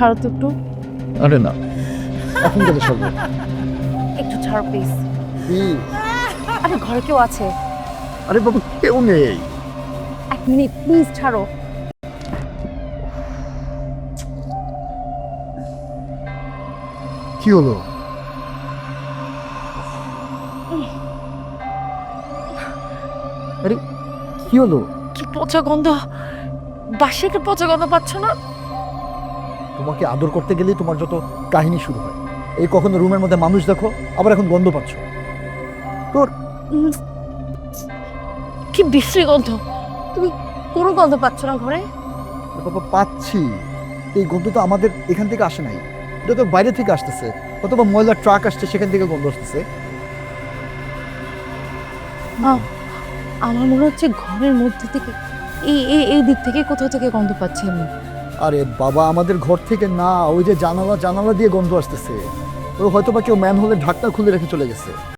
ছাড়ো তো একটু। আরে না। এখন কেটে সরবো একটু ছাড়ো প্লিজ প্লিজ আরে ঘরে কেউ আছে? আরে বাবু কেউ নেই। এক মিনিট প্লিজ ছাড়ো। কি হলো? আরে কি হলো? কি পচা গন্ধ? বাসে একটা পচা গন্ধ পাচ্ছ না? তোমাকে আদর করতে গেলেই তোমার যত কাহিনী শুরু হয়। এই কখনো রুমের মধ্যে মানুষ দেখো আবার এখন গন্ধ পাচ্ছ। তোর কি বিশ্রী গন্ধ। তুমি কোনো গন্ধ পাচ্ছ না ঘরে? বাবা পাচ্ছি। এই গন্ধ তো আমাদের এখান থেকে আসে নাই। এটা তো বাইরে থেকে আসতেছে। অথবা ময়লার ট্রাক আসছে সেখান থেকে গন্ধ আসতেছে। আমার মনে হচ্ছে ঘরের মধ্যে থেকে এই এই এই দিক থেকে কোথাও থেকে গন্ধ পাচ্ছি আমি। আরে বাবা, আমাদের ঘর থেকে না, ওই যে জানালা জানালা দিয়ে গন্ধ আসতেছে। ও হয়তো বা কেউ ম্যান হলে ঢাকনা খুলে রেখে চলে গেছে।